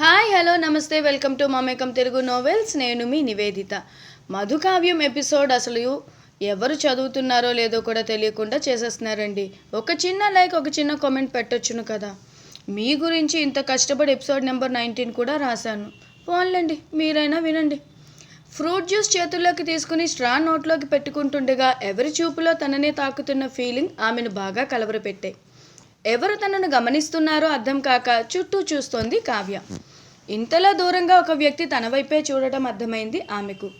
Hi hello నమస్తే welcome to Mamekam Telugu novels. నేను మీ Nivedita. Madhukavyam episode అసలు ఎవరు చదువుతున్నారో లేదో కూడా తెలియకుండా చేసేస్తున్నారండి. ఒక చిన్న లైక్ ఒక చిన్న కామెంట్ పెట్టొచ్చును కదా. మీ గురించి ఇంత కష్టపడి ఎపిసోడ్ నెంబర్ నైన్టీన్ కూడా రాశాను. పోన్లేండి మీరైనా వినండి. ఫ్రూట్ జ్యూస్ చేతుల్లోకి తీసుకుని స్ట్రా నోట్లోకి పెట్టుకుంటుండగా ఎవరి చూపులో తననే తాకుతున్న ఫీలింగ్ ఆమెను బాగా కలవరపెట్టాయి ఎవరు తనను గమనిస్తున్నారో అర్థం కాక చుట్టూ చూస్తోంది కావ్య. ఇంతలో దూరంగా ఒక వ్యక్తి తన వైపే చూడటం అర్థమైంది ఆమెకు.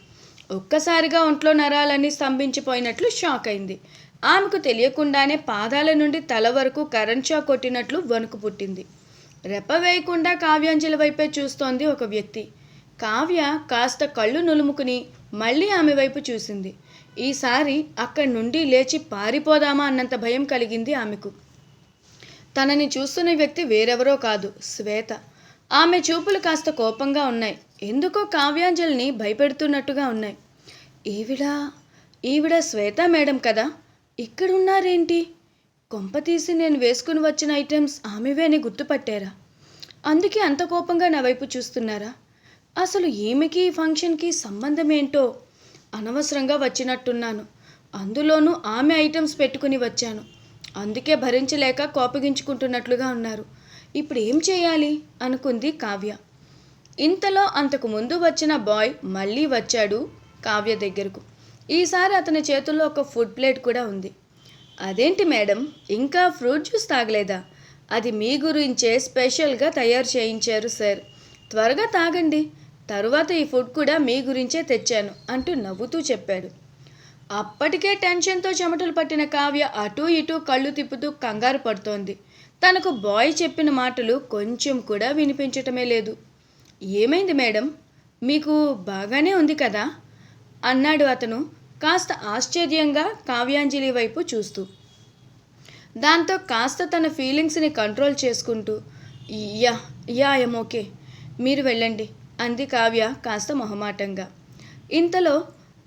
ఒక్కసారిగా ఒంట్లో నరాలన్నీ స్తంభించిపోయినట్లు షాక్ అయింది. ఆమెకు తెలియకుండానే పాదాల నుండి తల వరకు కరెంట్ షాక్ కొట్టినట్లు వణుకు పుట్టింది. రెప్ప వేయకుండా కావ్యాంజలి వైపే చూస్తోంది ఒక వ్యక్తి. కావ్య కాస్త కళ్ళు నులుముకుని మళ్ళీ ఆమె వైపు చూసింది. ఈసారి అక్కడి నుండి లేచి పారిపోదామా అన్నంత భయం కలిగింది ఆమెకు. తనని చూస్తున్న వ్యక్తి వేరెవరో కాదు శ్వేత. ఆమె చూపులు కాస్త కోపంగా ఉన్నాయి. ఎందుకో కావ్యాంజలిని భయపెడుతున్నట్టుగా ఉన్నాయి. ఈవిడ ఈవిడ శ్వేత మేడం కదా? ఇక్కడున్నారేంటి? కొంప తీసి నేను వేసుకుని వచ్చిన ఐటమ్స్ ఆమెవే అని గుర్తుపట్టారా? అందుకే అంత కోపంగా నా వైపు చూస్తున్నారా? అసలు ఈమెకి ఈ ఫంక్షన్కి సంబంధం ఏంటో అనవసరంగా వచ్చినట్టున్నాను. అందులోనూ ఆమె ఐటమ్స్ పెట్టుకుని వచ్చాను. అందుకే భరించలేక కోపగించుకుంటున్నట్లుగా ఉన్నారు. ఇప్పుడు ఏం చేయాలి? అనుకుంది కావ్య. ఇంతలో అంతకు ముందు వచ్చిన బాయ్ మళ్ళీ వచ్చాడు కావ్య దగ్గరకు. ఈసారి అతని చేతుల్లో ఒక ఫుడ్ ప్లేట్ కూడా ఉంది. అదేంటి మేడం? ఇంకా ఫ్రూట్ జ్యూస్ తాగలేదా? అది మీ గురించే స్పెషల్గా తయారు చేయించారు సార్. త్వరగా తాగండి. తరువాత ఈ ఫుడ్ కూడా మీ గురించే తెచ్చాను అంటూ నవ్వుతూ చెప్పాడు. అప్పటికే టెన్షన్తో చెమటలు పట్టిన కావ్య అటూ ఇటూ కళ్ళు తిప్పుతూ కంగారు పడుతోంది. తనకు బాయ్ చెప్పిన మాటలు కొంచెం కూడా వినిపించటమే లేదు. ఏమైంది మేడం? మీకు బాగానే ఉంది కదా? అన్నాడు అతను కాస్త ఆశ్చర్యంగా కావ్యాంజలి వైపు చూస్తూ. దాంతో కాస్త తన ఫీలింగ్స్ని కంట్రోల్ చేసుకుంటూ యా యా ఎం ఓకే. మీరు వెళ్ళండి అంది కావ్య కాస్త మొహమాటంగా. ఇంతలో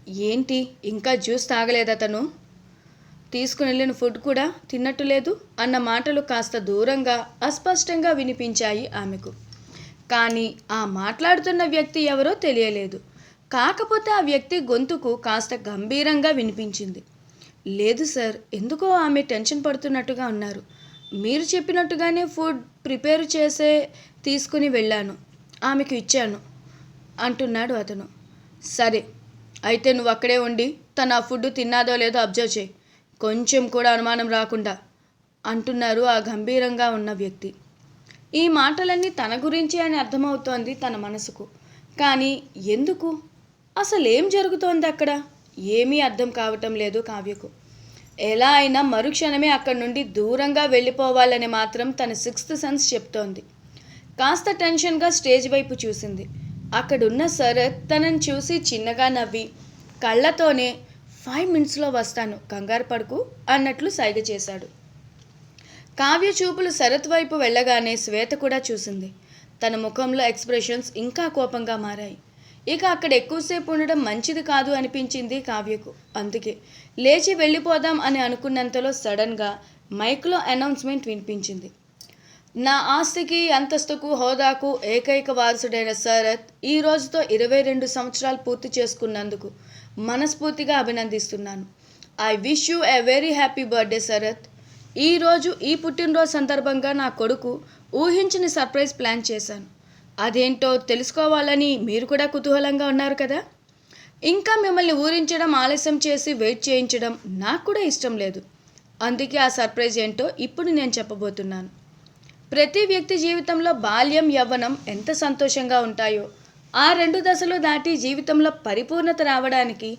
ఏంటి? ఇంకా జ్యూస్ తాగలేదతను తీసుకుని వెళ్ళిన ఫుడ్ కూడా తిన్నట్టు లేదు అన్న మాటలు కాస్త దూరంగా అస్పష్టంగా వినిపించాయి ఆమెకు. కానీ ఆ మాట్లాడుతున్న వ్యక్తి ఎవరో తెలియలేదు. కాకపోతే ఆ వ్యక్తి గొంతుకు కాస్త గంభీరంగా వినిపించింది. లేదు సార్ ఎందుకో ఆమె టెన్షన్ పడుతున్నట్టుగా ఉన్నారు. మీరు చెప్పినట్టుగానే ఫుడ్ ప్రిపేర్ చేసే తీసుకుని వెళ్ళాను. ఆమెకు ఇచ్చాను అంటున్నాడు అతను. సరే అయితే నువ్వు అక్కడే ఉండి తన ఆ ఫుడ్ తిన్నాదో లేదో అబ్జర్వ్ చేయి. కొంచెం కూడా అనుమానం రాకుండా అంటున్నారు ఆ గంభీరంగా ఉన్న వ్యక్తి. ఈ మాటలన్నీ తన గురించి అని అర్థమవుతోంది తన మనసుకు. కానీ ఎందుకు? అసలు ఏం జరుగుతోంది అక్కడ? ఏమీ అర్థం కావటం లేదు కావ్యకు. ఎలా అయినా మరుక్షణమే అక్కడి నుండి దూరంగా వెళ్ళిపోవాలని మాత్రం తన సిక్స్త్ సెన్స్ చెప్తోంది. కాస్త టెన్షన్గా స్టేజ్ వైపు చూసింది. అక్కడున్న శరత్ తనని చూసి చిన్నగా నవ్వి కళ్ళతోనే ఫైవ్ మినిట్స్లో వస్తాను కంగారు పడుకు అన్నట్లు సైగ చేశాడు. కావ్య చూపులు శరత్ వైపు వెళ్ళగానే శ్వేత కూడా చూసింది. తన ముఖంలో ఎక్స్ప్రెషన్స్ ఇంకా కోపంగా మారాయి. ఇక అక్కడ ఎక్కువసేపు ఉండడం మంచిది కాదు అనిపించింది కావ్యకు. అందుకే లేచి వెళ్ళిపోదాం అని అనుకున్నంతలో సడన్గా మైక్లో అనౌన్స్మెంట్ వినిపించింది. నా ఆస్తికి అంతస్తుకు హోదాకు ఏకైక వారసుడైన శరత్ ఈ రోజుతో ఇరవై రెండు సంవత్సరాలు పూర్తి చేసుకున్నందుకు మనస్ఫూర్తిగా అభినందిస్తున్నాను. I wish you a very happy birthday Sharath. ఈరోజు ఈ పుట్టినరోజు సందర్భంగా నా కొడుకు ఊహించిన సర్ప్రైజ్ ప్లాన్ చేశాను. అదేంటో తెలుసుకోవాలని మీరు కూడా కుతూహలంగా ఉన్నారు కదా? ఇంకా మిమ్మల్ని ఊరించడం ఆలస్యం చేసి వెయిట్ చేయించడం నాకు కూడా ఇష్టం లేదు. అందుకే ఆ సర్ప్రైజ్ ఏంటో ఇప్పుడు నేను చెప్పబోతున్నాను. ప్రతి వ్యక్తి జీవితంలో బాల్యం యవ్వనం ఎంత సంతోషంగా ఉంటాయో ఆ రెండు దశలు దాటి జీవితంలో పరిపూర్ణత రావడానికి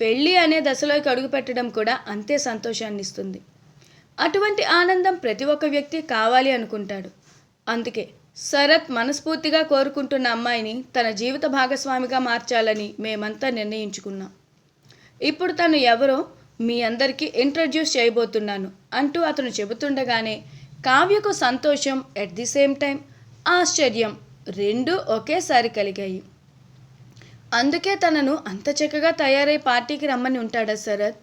పెళ్ళి అనే దశలోకి అడుగుపెట్టడం కూడా అంతే సంతోషాన్ని ఇస్తుంది అటువంటి ఆనందం ప్రతి ఒక్క వ్యక్తి కావాలి అనుకుంటాడు. అందుకే శరత్ మనస్ఫూర్తిగా కోరుకుంటున్న అమ్మాయిని తన జీవిత భాగస్వామిగా మార్చాలని మేమంతా నిర్ణయించుకున్నాం. ఇప్పుడు తను ఎవరో మీ అందరికీ ఇంట్రడ్యూస్ చేయబోతున్నాను అంటూ అతను చెబుతుండగానే కావ్యకు సంతోషం ఎట్ ది సేమ్ టైం ఆశ్చర్యం రెండూ ఒకేసారి కలిగాయి. అందుకే తనను అంత చక్కగా తయారై పార్టీకి రమ్మని ఉంటాడా శరత్?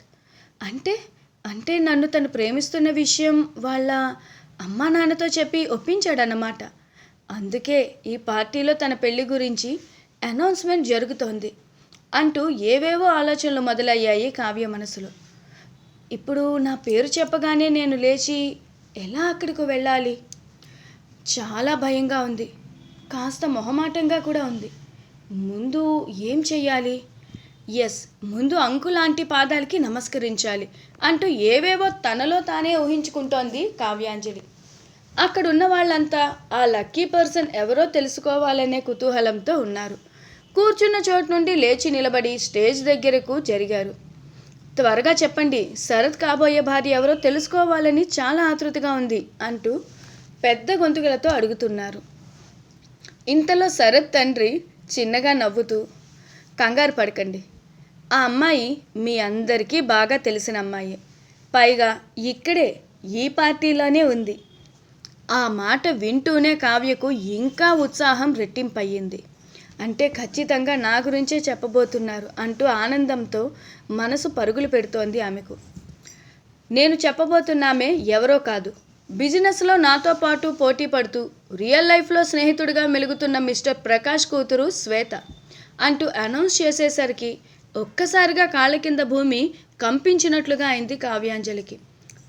అంటే అంటే నన్ను తను ప్రేమిస్తున్న విషయం వాళ్ళ అమ్మా నాన్నతో చెప్పి ఒప్పించాడన్నమాట. అందుకే ఈ పార్టీలో తన పెళ్ళి గురించి అనౌన్స్మెంట్ జరుగుతోంది అంటూ ఏవేవో ఆలోచనలు మొదలయ్యాయి కావ్య మనసులో. ఇప్పుడు నా పేరు చెప్పగానే నేను లేచి ఎలా అక్కడికి వెళ్ళాలి? చాలా భయంగా ఉంది. కాస్త మొహమాటంగా కూడా ఉంది. ముందు ఏం చెయ్యాలి? ఎస్ ముందు అంకు లాంటి పాదాలకి నమస్కరించాలి అంటూ ఏవేవో తనలో తానే ఊహించుకుంటోంది కావ్యాంజలి. అక్కడున్న వాళ్ళంతా ఆ లక్కీ పర్సన్ ఎవరో తెలుసుకోవాలనే కుతూహలంతో ఉన్నారు. కూర్చున్న చోటు నుండి లేచి నిలబడి స్టేజ్ దగ్గరకు జరిగారు. త్వరగా చెప్పండి శరత్ కాబోయే భార్య ఎవరో తెలుసుకోవాలని చాలా ఆతృతగా ఉంది అంటూ పెద్ద గొంతుకలతో అడుగుతున్నారు. ఇంతలో శరత్ తండ్రి చిన్నగా నవ్వుతూ కంగారు పడకండి. ఆ అమ్మాయి మీ అందరికీ బాగా తెలిసిన అమ్మాయి. పైగా ఇక్కడే ఈ పార్టీలోనే ఉంది. ఆ మాట వింటూనే కావ్యకు ఇంకా ఉత్సాహం రెట్టింపయ్యింది. అంటే ఖచ్చితంగా నా గురించే చెప్పబోతున్నారు అంటూ ఆనందంతో మనసు పరుగులు పెడుతోంది ఆమెకు. నేను చెప్పబోతున్నామే ఎవరో కాదు. బిజినెస్లో నాతో పాటు పోటీ పడుతూ రియల్ లైఫ్లో స్నేహితుడిగా మెలుగుతున్న మిస్టర్ ప్రకాష్ కూతురు శ్వేత అంటూ అనౌన్స్ చేసేసరికి ఒక్కసారిగా కాళ్ళ కింద భూమి కంపించినట్లుగా అయింది కావ్యాంజలికి.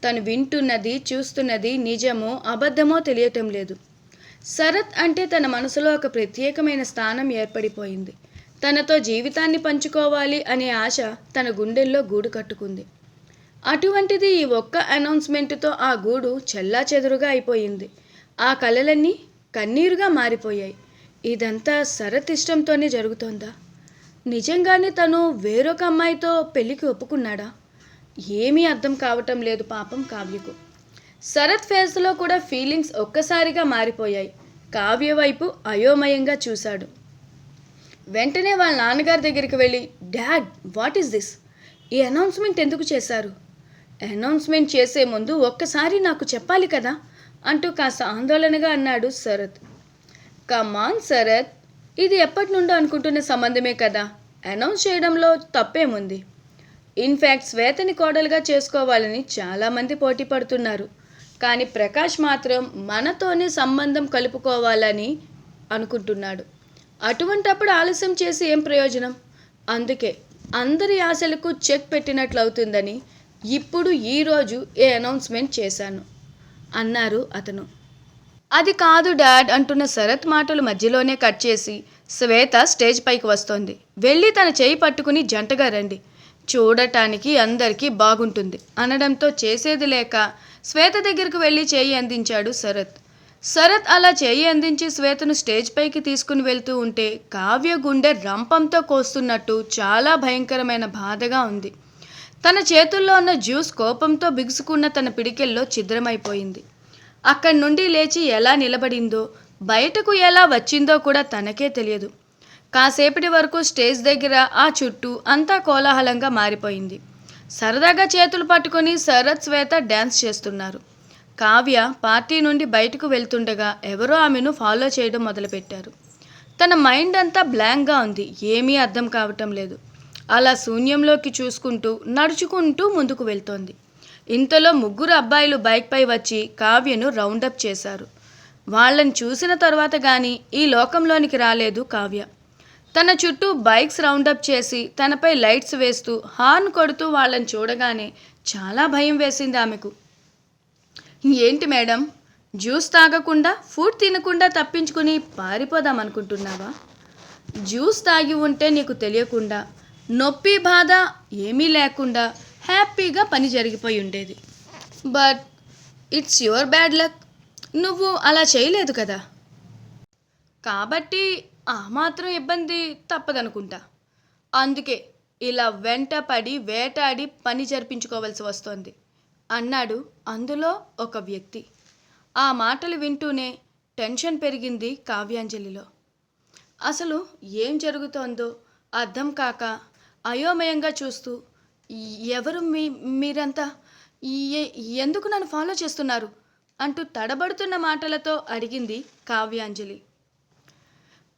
తను వింటున్నది చూస్తున్నది నిజమో అబద్ధమో తెలియటం లేదు. శరత్ అంటే తన మనసులో ఒక ప్రత్యేకమైన స్థానం ఏర్పడిపోయింది. తనతో జీవితాన్ని పంచుకోవాలి అనే ఆశ తన గుండెల్లో గూడు కట్టుకుంది. అటువంటిది ఈ ఒక్క అనౌన్స్మెంట్తో ఆ గూడు చెల్లా చెదురుగా అయిపోయింది. ఆ కలలన్నీ కన్నీరుగా మారిపోయాయి. ఇదంతా శరత్ ఇష్టంతోనే జరుగుతోందా? నిజంగానే తను వేరొక అమ్మాయితో పెళ్ళికి ఒప్పుకున్నాడా? ఏమీ అర్థం కావటం లేదు పాపం కావ్యకు. శరత్ ఫేస్లో కూడా ఫీలింగ్స్ ఒక్కసారిగా మారిపోయాయి. కావ్య వైపు అయోమయంగా చూశాడు. వెంటనే వాళ్ళ నాన్నగారి దగ్గరికి వెళ్ళి డాడ్ వాట్ ఈస్ దిస్? ఈ అనౌన్స్మెంట్ ఎందుకు చేశారు? అనౌన్స్మెంట్ చేసే ముందు ఒక్కసారి నాకు చెప్పాలి కదా? అంటూ కాస్త ఆందోళనగా అన్నాడు శరత్. కమాన్ శరత్. ఇది ఎప్పటి నుండో అనుకుంటున్న సంబంధమే కదా. అనౌన్స్ చేయడంలో తప్పేముంది ఇన్ఫ్యాక్ట్ శ్వేతని కోడలుగా చేసుకోవాలని చాలామంది పోటీ పడుతున్నారు. కానీ ప్రకాష్ మాత్రం మనతోనే సంబంధం కలుపుకోవాలని అనుకుంటున్నాడు. అటువంటప్పుడు ఆలస్యం చేసి ఏం ప్రయోజనం? అందుకే అందరి ఆశలకు చెక్ పెట్టినట్లు అవుతుందని ఇప్పుడు ఈరోజు ఏ అనౌన్స్మెంట్ చేశాను? అన్నారు అతను. అది కాదు డాడ్ అంటున్న శరత్ మాటలు మధ్యలోనే కట్ చేసి శ్వేత స్టేజ్ పైకి వస్తోంది. వెళ్ళి తన చేయి పట్టుకుని జంటగా రండి. చూడటానికి అందరికీ బాగుంటుంది. అనడంతో చేసేది లేక శ్వేత దగ్గరకు వెళ్ళి చేయి అందించాడు శరత్. శరత్ అలా చేయి అందించి శ్వేతను స్టేజ్ పైకి తీసుకుని వెళ్తూ ఉంటే కావ్య గుండె రంపంతో కోస్తున్నట్టు చాలా భయంకరమైన బాధగా ఉంది. తన చేతుల్లో ఉన్న జ్యూస్ కోపంతో బిగుసుకున్న తన పిడికెల్లో ఛిద్రమైపోయింది. అక్కడి నుండి లేచి ఎలా నిలబడిందో బయటకు ఎలా వచ్చిందో కూడా తనకే తెలియదు. కాసేపటి వరకు స్టేజ్ దగ్గర ఆ చుట్టూ అంతా కోలాహలంగా మారిపోయింది. సరదాగా చేతులు పట్టుకొని శరత్ శ్వేత డ్యాన్స్ చేస్తున్నారు. కావ్య పార్టీ నుండి బయటకు వెళ్తుండగా ఎవరో ఆమెను ఫాలో చేయడం మొదలుపెట్టారు. తన మైండ్ అంతా బ్లాంక్గా ఉంది. ఏమీ అర్థం కావటం లేదు. అలా శూన్యంలోకి చూసుకుంటూ నడుచుకుంటూ ముందుకు వెళ్తోంది. ఇంతలో ముగ్గురు అబ్బాయిలు బైక్పై వచ్చి కావ్యను రౌండప్ చేశారు. వాళ్ళని చూసిన తర్వాత కానీ ఈ లోకంలోనికి రాలేదు కావ్య. తన చుట్టూ బైక్స్ రౌండప్ చేసి తనపై లైట్స్ వేస్తూ హార్న్ కొడుతూ వాళ్ళని చూడగానే చాలా భయం వేసింది ఆమెకు. ఏంటి మేడం? జ్యూస్ తాగకుండా ఫుడ్ తినకుండా తప్పించుకుని పారిపోదాం అనుకుంటున్నావా? జ్యూస్ తాగి ఉంటే నీకు తెలియకుండా నొప్పి బాధ ఏమీ లేకుండా హ్యాపీగా పని జరిగిపోయి ఉండేది. But it's your bad luck. నువ్వు అలా చేయలేదు కదా. కాబట్టి ఆ మాత్రం ఇబ్బంది తప్పదనుకుంటా. అందుకే ఇలా వెంట పడి వేటాడి పని జరిపించుకోవాల్సి వస్తోంది. అన్నాడు అందులో ఒక వ్యక్తి. ఆ మాటలు వింటూనే టెన్షన్ పెరిగింది కావ్యాంజలిలో. అసలు ఏం జరుగుతోందో అర్థం కాక అయోమయంగా చూస్తూ ఎవరు మీ మీరంతా? ఎందుకు నన్ను ఫాలో చేస్తున్నారు? అంటూ తడబడుతున్న మాటలతో అడిగింది కావ్యాంజలి.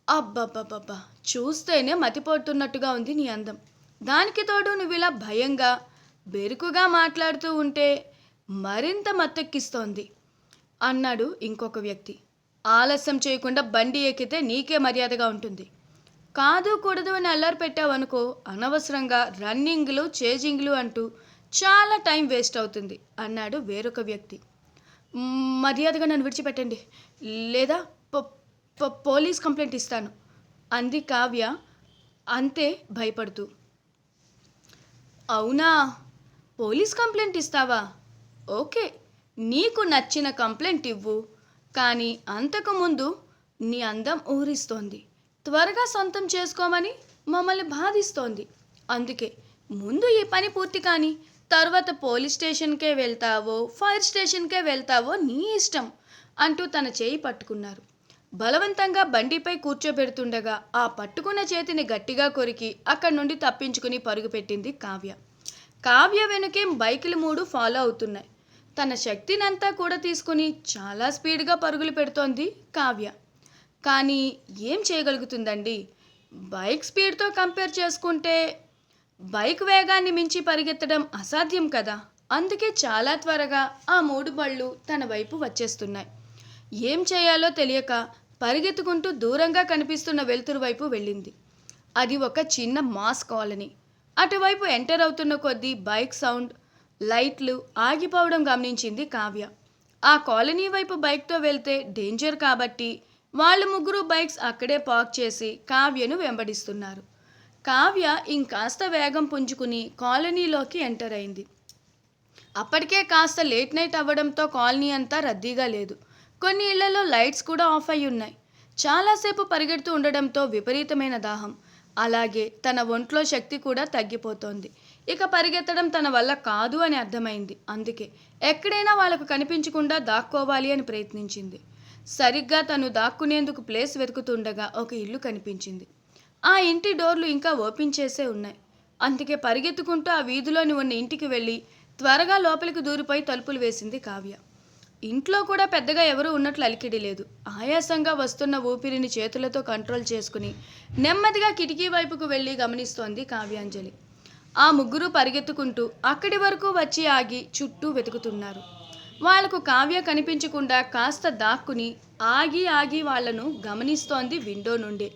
అబ్బబ్బబ్బబ్బా చూస్తేనే మతిపోతున్నట్టుగా ఉంది నీ అందం. దానికి తోడు నువ్వు ఇలా భయంగా బెరుకుగా మాట్లాడుతూ ఉంటే మరింత మత్తెక్కిస్తోంది. అన్నాడు ఇంకొక వ్యక్తి. ఆలస్యం చేయకుండా బండి ఎక్కితే నీకే మర్యాదగా ఉంటుంది. కాదు కూడదు అని అల్లరి పెట్టావనుకో అనవసరంగా రన్నింగ్లు చేజింగ్లు అంటూ చాలా టైం వేస్ట్ అవుతుంది అన్నాడు వేరొక వ్యక్తి. మర్యాదగా నన్ను విడిచిపెట్టండి. లేదా పోలీస్ కంప్లైంట్ ఇస్తాను. అంది కావ్య. అంతే భయపడుతూ. అవునా? పోలీస్ కంప్లైంట్ ఇస్తావా? ఓకే. నీకు నచ్చిన కంప్లైంట్ ఇవ్వు. కానీ అంతకుముందు నీ అందం ఊరిస్తోంది. త్వరగా సొంతం చేసుకోమని మమ్మల్ని బాధిస్తోంది. అందుకే ముందు ఈ పని పూర్తి కానీ తర్వాత పోలీస్ స్టేషన్కే వెళ్తావో ఫైర్ స్టేషన్కే వెళ్తావో నీ ఇష్టం అంటూ తన చేయి పట్టుకున్నారు. బలవంతంగా బండిపై కూర్చోబెడుతుండగా ఆ పట్టుకున్న చేతిని గట్టిగా కొరికి అక్కడి నుండి తప్పించుకుని పరుగుపెట్టింది కావ్య. కావ్య వెనుకే బైకులు మూడు ఫాలో అవుతున్నాయి. తన శక్తినంతా కూడా తీసుకుని చాలా స్పీడ్గా పరుగులు పెడుతోంది కావ్య. కానీ ఏం చేయగలుగుతుందండి? బైక్ స్పీడ్తో కంపేర్ చేసుకుంటే బైక్ వేగాన్ని మించి పరిగెత్తడం అసాధ్యం కదా. అందుకే చాలా త్వరగా ఆ మూడు బళ్ళు తన వైపు వచ్చేస్తున్నాయి. ఏం చేయాలో తెలియక పరిగెత్తుకుంటూ దూరంగా కనిపిస్తున్న వెలుతురు వైపు వెళ్ళింది. అది ఒక చిన్న మాస్ కాలనీ. అటువైపు ఎంటర్ అవుతున్న కొద్దీ బైక్ సౌండ్ లైట్లు ఆగిపోవడం గమనించింది కావ్య. ఆ కాలనీ వైపు బైక్తో వెళ్తే డేంజర్ కాబట్టి వాళ్ళు ముగ్గురు బైక్స్ అక్కడే పార్క్ చేసి కావ్యను వెంబడిస్తున్నారు. కావ్య ఇంకాస్త వేగం పుంజుకుని కాలనీలోకి ఎంటర్ అయింది. అప్పటికే కాస్త లేట్ నైట్ అవ్వడంతో కాలనీ అంతా రద్దీగా లేదు. కొన్ని ఇళ్ళలో లైట్స్ కూడా ఆఫ్ అయి ఉన్నాయి. చాలాసేపు పరిగెడుతూ ఉండడంతో విపరీతమైన దాహం. అలాగే తన ఒంట్లో శక్తి కూడా తగ్గిపోతోంది. ఇక పరిగెత్తడం తన వల్ల కాదు అని అర్థమైంది. అందుకే ఎక్కడైనా వాళ్ళకు కనిపించకుండా దాక్కోవాలి అని ప్రయత్నించింది. సరిగ్గా తను దాక్కునేందుకు ప్లేస్ వెతుకుతుండగా ఒక ఇల్లు కనిపించింది. ఆ ఇంటి డోర్లు ఇంకా ఓపెన్ చేసే ఉన్నాయి. అందుకే పరిగెత్తుకుంటూ ఆ వీధిలోని ఉన్న ఇంటికి వెళ్ళి త్వరగా లోపలికి దూరిపోయి తలుపులు వేసింది కావ్య. ఇంట్లో కూడా పెద్దగా ఎవరూ ఉన్నట్లు అలికిడి లేదు. ఆయాసంగా వస్తున్న ఊపిరిని చేతులతో కంట్రోల్ చేసుకుని నెమ్మదిగా కిటికీ వైపుకు వెళ్ళి గమనిస్తోంది కావ్యాంజలి. ఆ ముగ్గురు పరిగెత్తుకుంటూ అక్కడి వరకు వచ్చి ఆగి చుట్టూ వెతుకుతున్నారు. వాళ్ళకు కావ్య కనిపించకుండా కాస్త దాక్కుని ఆగి ఆగి వాళ్ళను గమనిస్తోంది విండో నుండే.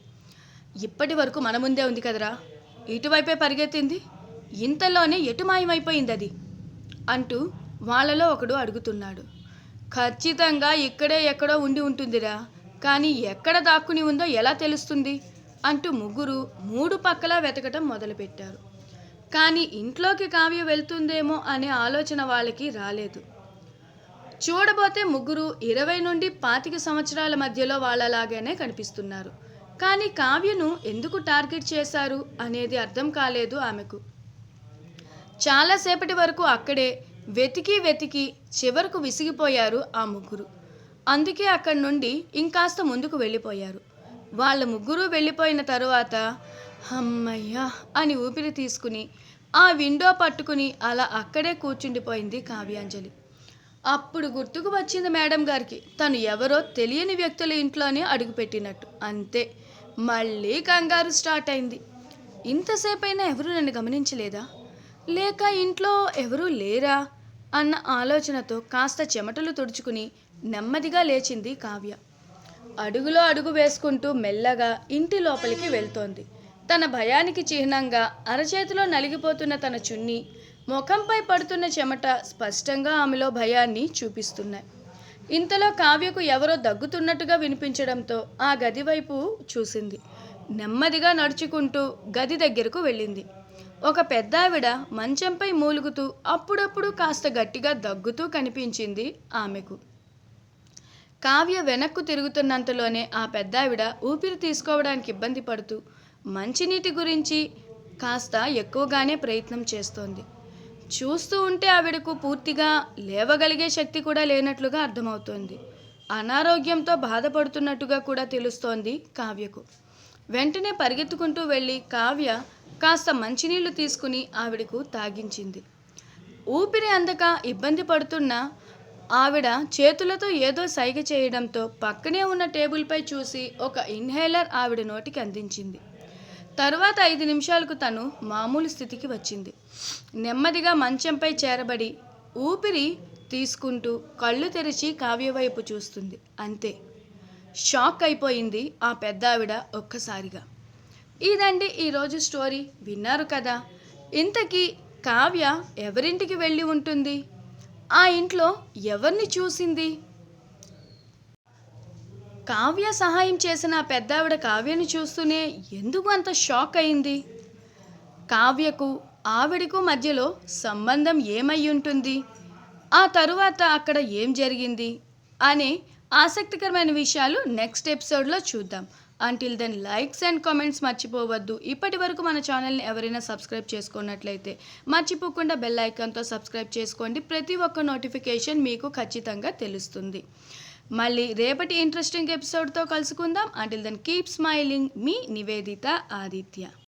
ఇప్పటి వరకు మన ముందే ఉంది కదరా? ఇటువైపే పరిగెత్తింది? ఇంతలోనే ఎటు మాయమైపోయింది అది అంటూ వాళ్ళలో ఒకడు అడుగుతున్నాడు. ఖచ్చితంగా ఇక్కడే ఎక్కడో ఉండి ఉంటుందిరా. కానీ ఎక్కడ దాక్కుని ఉందో ఎలా తెలుస్తుంది? అంటూ ముగ్గురు మూడు పక్కలా వెతకటం మొదలుపెట్టారు. కానీ ఇంట్లోకి కావ్య వెళ్తుందేమో అనే ఆలోచన వాళ్ళకి రాలేదు. చూడబోతే ముగ్గురు ఇరవై నుండి పాతిక సంవత్సరాల మధ్యలో వాళ్ళలాగానే కనిపిస్తున్నారు. కానీ కావ్యను ఎందుకు టార్గెట్ చేశారు అనేది అర్థం కాలేదు ఆమెకు. చాలాసేపటి వరకు అక్కడే వెతికి వెతికి చివరకు విసిగిపోయారు ఆ ముగ్గురు. అందుకే అక్కడి నుండి ఇంకాస్త ముందుకు వెళ్ళిపోయారు. వాళ్ళ ముగ్గురు వెళ్ళిపోయిన తరువాత అమ్మయ్యా అని ఊపిరి తీసుకుని ఆ విండో పట్టుకుని అలా అక్కడే కూర్చుండిపోయింది కావ్యాంజలి. అప్పుడు గుర్తుకు వచ్చింది మేడం గారికి తను ఎవరో తెలియని వ్యక్తుల ఇంట్లోనే అడుగుపెట్టినట్టు. అంతే మళ్ళీ కంగారు స్టార్ట్ అయింది. ఇంతసేపైనా ఎవరు నన్ను గమనించలేదా? లేక ఇంట్లో ఎవరూ లేరా? అన్న ఆలోచనతో కాస్త చెమటలు తుడుచుకుని నెమ్మదిగా లేచింది కావ్య. అడుగులో అడుగు వేసుకుంటూ మెల్లగా ఇంటి లోపలికి వెళ్తోంది. తన భయానికి చిహ్నంగా అరచేతిలో నలిగిపోతున్న తన చున్నీ ముఖంపై పడుతున్న చెమట స్పష్టంగా ఆమెలో భయాన్ని చూపిస్తున్నాయి. ఇంతలో కావ్యకు ఎవరో దగ్గుతున్నట్టుగా వినిపించడంతో ఆ గది వైపు చూసింది. నెమ్మదిగా నడుచుకుంటూ గది దగ్గరకు వెళ్ళింది. ఒక పెద్దావిడ మంచంపై మూలుగుతూ అప్పుడప్పుడు కాస్త గట్టిగా దగ్గుతూ కనిపించింది ఆమెకు. కావ్య వెనక్కు తిరుగుతున్నంతలోనే ఆ పెద్దావిడ ఊపిరి తీసుకోవడానికి ఇబ్బంది పడుతూ మంచినీటి గురించి కాస్త ఎక్కువగానే ప్రయత్నం చేస్తోంది. చూస్తూ ఉంటే ఆవిడకు పూర్తిగా లేవగలిగే శక్తి కూడా లేనట్లుగా అర్థమవుతోంది. అనారోగ్యంతో బాధపడుతున్నట్టుగా కూడా తెలుస్తోంది కావ్యకు. వెంటనే పరిగెత్తుకుంటూ వెళ్ళి కావ్య కాస్త మంచినీళ్ళు తీసుకుని ఆవిడకు తాగించింది. ఊపిరి అందక ఇబ్బంది పడుతున్న ఆవిడ చేతులతో ఏదో సైగ చేయడంతో పక్కనే ఉన్న టేబుల్పై చూసి ఒక ఇన్హేలర్ ఆవిడ నోటికి అందించింది. తరువాత ఐదు నిమిషాలకు తను మామూలు స్థితికి వచ్చింది. నెమ్మదిగా మంచంపై చేరబడి ఊపిరి తీసుకుంటూ కళ్ళు తెరిచి కావ్య వైపు చూస్తుంది. అంతే. షాక్ అయిపోయింది ఆ పెద్ద ఆవిడ ఒక్కసారిగా. ఇదండి ఈరోజు స్టోరీ. విన్నారు కదా. ఇంతకీ కావ్య ఎవరింటికి వెళ్ళి ఉంటుంది? ఆ ఇంట్లో ఎవరిని చూసింది? కావ్య సహాయం చేసిన పెద్దావిడ పెద్ద కావ్యను చూస్తూనే ఎందుకు అంత షాక్ అయింది? కావ్యకు ఆవిడకు మధ్యలో సంబంధం ఏమై ఉంటుంది? ఆ తరువాత అక్కడ ఏం జరిగింది? అనే ఆసక్తికరమైన విషయాలు నెక్స్ట్ ఎపిసోడ్లో చూద్దాం. Until then likes and comments మర్చిపోవద్దు. ఇప్పటి వరకు మన ఛానల్ని ఎవరైనా సబ్స్క్రైబ్ చేసుకున్నట్లయితే మర్చిపోకుండా బెల్ ఐకాన్తో సబ్స్క్రైబ్ చేసుకోండి. ప్రతి ఒక్క నోటిఫికేషన్ మీకు ఖచ్చితంగా తెలుస్తుంది. మళ్ళీ రేపటి ఇంట్రెస్టింగ్ ఎపిసోడ్తో కలుసుకుందాం. అంటిల్ దెన్ కీప్ స్మైలింగ్ మీ నివేదిత ఆదిత్య.